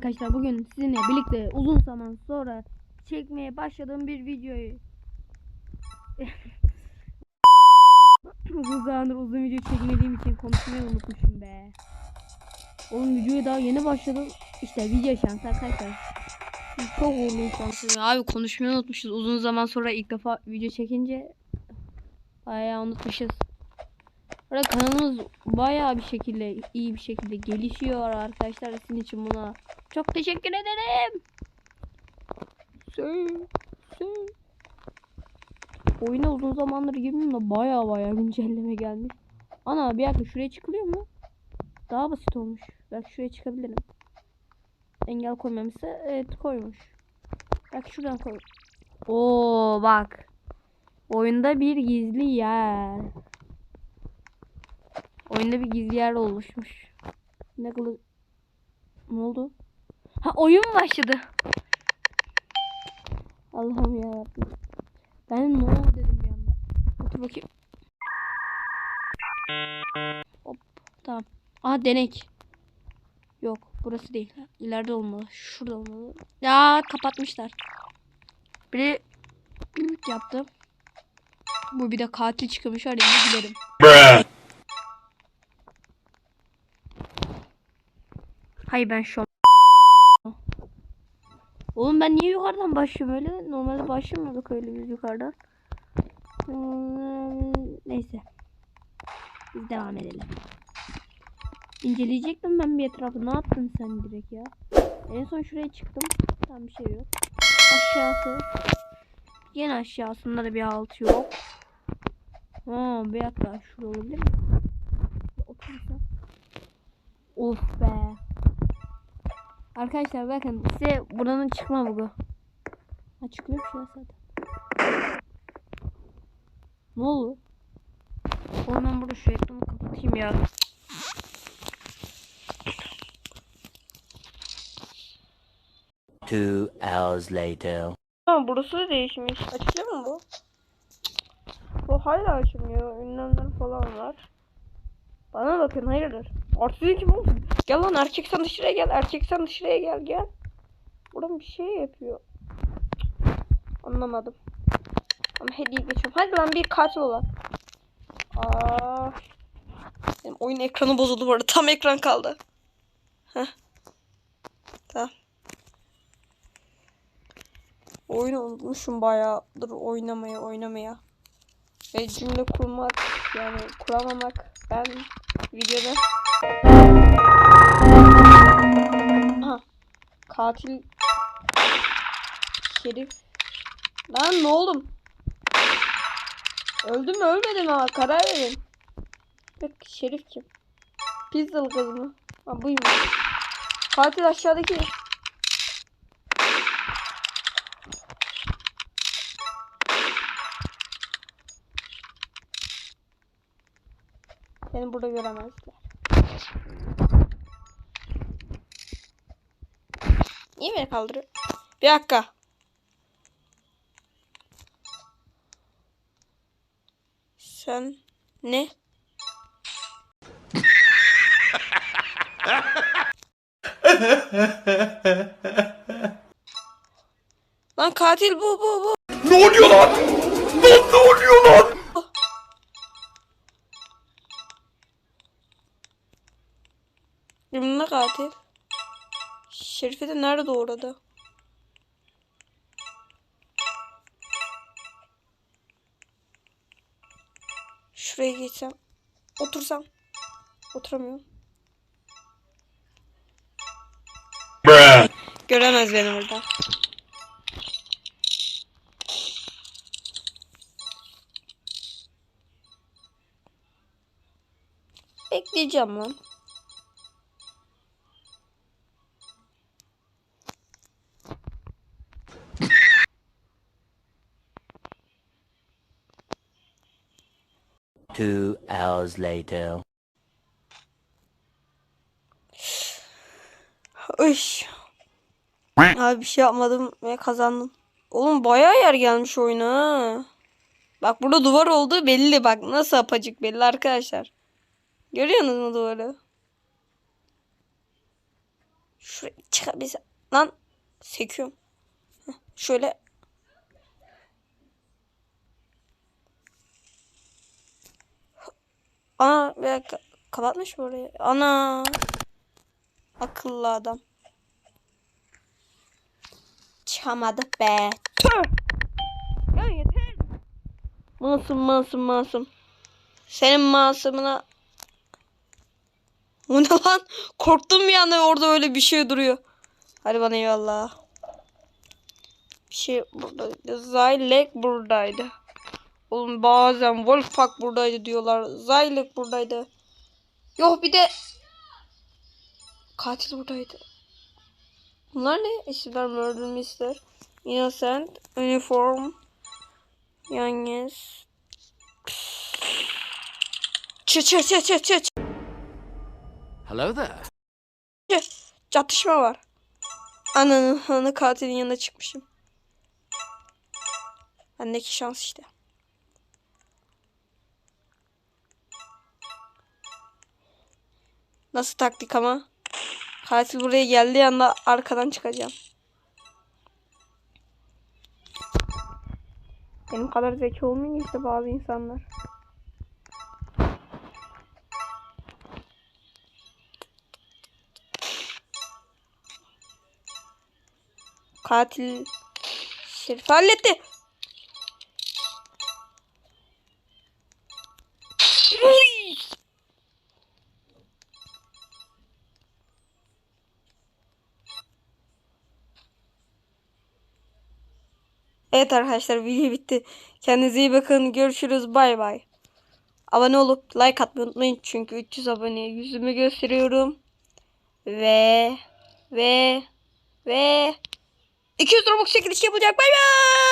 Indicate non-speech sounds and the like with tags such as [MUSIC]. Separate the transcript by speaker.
Speaker 1: arkadaşlar bugün sizinle birlikte uzun zaman sonra çekmeye başladığım bir videoyu [LAUGHS] uzun zamandır uzun video çekmediğim için konuşmayı unutmuşum be. Oğlum videoya daha yeni başladım. İşte video şansı arkadaşlar. Çok uğurlu şansı. Abi konuşmayı unutmuşuz. Uzun zaman sonra ilk defa video çekince bayağı unutmuşuz. Burada kanalımız bayağı bir şekilde iyi bir şekilde gelişiyor arkadaşlar. Sizin için buna çok teşekkür ederim. Sö, sö. Oyuna uzun zamandır girmiyorum da bayağı bayağı güncelleme gelmiş. Ana bir dakika şuraya çıkılıyor mu? Daha basit olmuş. Belki şuraya çıkabilirim. Engel koymamışsa evet koymuş. Belki şuradan koy. Oo bak. Oyunda bir gizli yer. Oyunda bir gizli yer oluşmuş. Ne kılı... Ne oldu? Ha oyun mu başladı? Allah'ım ya Ben ne oldu dedim bir anda. Otur bakayım. Hop tamam. Aha denek. Yok burası değil. İleride olmalı. Şurada olmalı. Ya kapatmışlar. Biri yaptı. Bu bir de katil çıkmış. Hadi gidelim. Hayır ben şu Oğlum ben niye yukarıdan başlıyorum öyle? Normalde başlamıyorduk öyle biz yukarıdan. Hmm, Neyse. Biz devam edelim. İnceleyecektim ben bir etrafı. Ne yaptın sen direkt ya? En son şuraya çıktım. Tam bir şey yok. Aşağısı. Yine aşağısında da bir halt yok. Ha, bir dakika. Şurada olabilir mi? Oturursa. Of be. Arkadaşlar bakın size buranın çıkma bugu. Ha çıkıyormuş ya zaten. Ne oldu? Oğlum ben burada şu ekranı kapatayım ya.
Speaker 2: Two hours later.
Speaker 1: Ha burası da değişmiş. Açılıyor mu bu? Bu hala açılmıyor. Ünlemler falan var. Bana bakın hayırdır. Artık kim oğlum? Gel lan erkek sen dışarıya gel. Erkek sen dışarıya gel gel. Buradan bir şey yapıyor. Anlamadım. Ama hediye geçiyorum. Hadi lan bir katil olan. Aa. Benim oyun ekranı bozuldu bu arada. Tam ekran kaldı. Heh. Tamam. Oyunu unutmuşum bayağıdır oynamaya oynamaya. Ve cümle kurmak yani kuramamak ben videoda Aha. Katil Şerif Lan ne oğlum? Öldü mü ölmedi mi ha karar verin. Bak Şerif kim? Pizzalı kız mı? Ha buymuş. Katil aşağıdaki. Beni burada göremezler. Niye beni kaldırıyor? Bir dakika. Sen ne? Lan katil bu bu bu.
Speaker 2: Ne oluyor lan? Lan ne oluyor lan?
Speaker 1: Ümrüne katil. Şerife de nerede doğradı? Şuraya geçsem. Otursam. Oturamıyorum.
Speaker 2: Bruh.
Speaker 1: Göremez beni burada. Bekleyeceğim lan.
Speaker 2: Two hours later.
Speaker 1: Üş. Abi bir şey yapmadım ve kazandım. Oğlum bayağı yer gelmiş oyuna. Bak burada duvar oldu belli bak nasıl apacık belli arkadaşlar. Görüyorsunuz mu duvarı? Şuraya çıkabilse. Lan sekiyorum. Şöyle. Ana dakika. Kapatmış mı orayı? Ana. Akıllı adam. Çıkamadık be. Tüh. Ya yeter. Masum masum masum. Senin masumuna. O ne lan? Korktum bir anda orada öyle bir şey duruyor. Hadi bana eyvallah. Bir şey buradaydı. Zaylek buradaydı. Oğlum bazen Wolfpack buradaydı diyorlar. Zaylek buradaydı. Yok bir de katil buradaydı. Bunlar ne? İsimler Murder Mister. Innocent. Uniform. Yalnız. Çı çı çı çı çı.
Speaker 3: Hello there.
Speaker 1: Çatışma var. Ananın anı katilin yanına çıkmışım. Bendeki şans işte. Nasıl taktik ama? Katil buraya geldiği anda arkadan çıkacağım. Benim kadar zeki olmayınca işte bazı insanlar. Katil Şerif halletti. Evet arkadaşlar video bitti. Kendinize iyi bakın. Görüşürüz. Bay bay. Abone olup like atmayı unutmayın. Çünkü 300 aboneye yüzümü gösteriyorum. Ve ve ve 200 Robux çekiliş yapılacak. Bay bay.